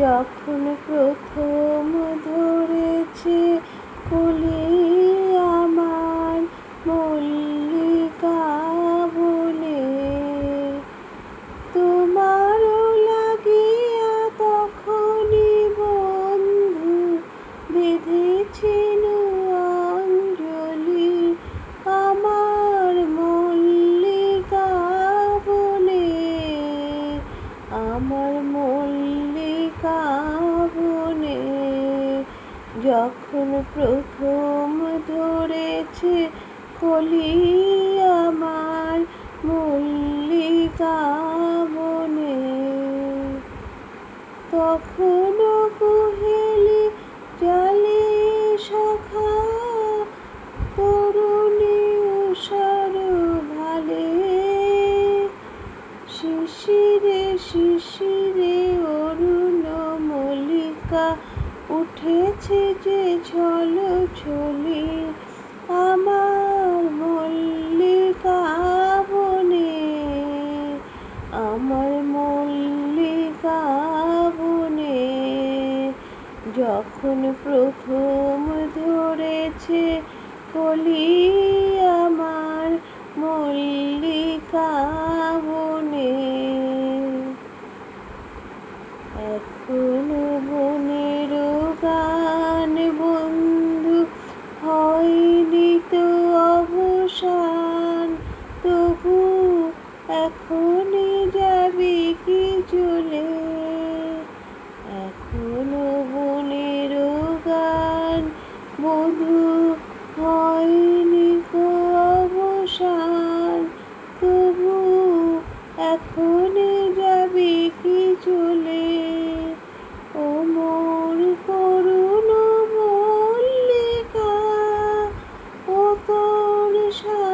যখন প্রথম ধরেছে কলি মল্লিকা বনে যখন প্রথম ধরেছে কলি আমার মল্লিকা উঠেছে যে ঝল ছলি আমার মল্লিকা বনে, আমার মল্লিকা বনে। যখন প্রথম ধরেছে কলি এখনই যাবি কি চলে? এখনও বনের গান বধু হয়নি অবসান। তবু এখনই যাবি কি চলে? ও মোর করুণ ও তোর শান্ত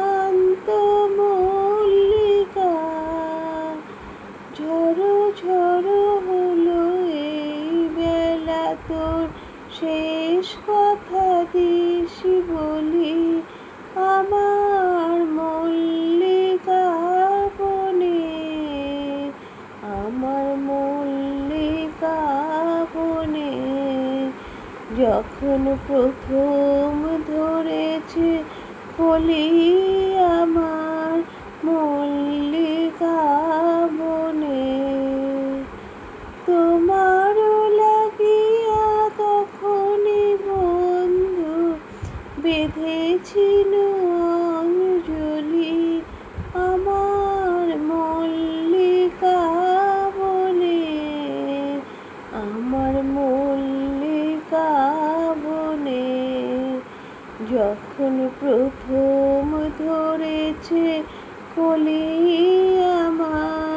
কথা দিস বলি আমার মল্লিকা বনে। আমার মল্লিকা বনে যখন প্রথম ধরেছে কলি আমার যখন প্রথম ধরেছে কলি আমার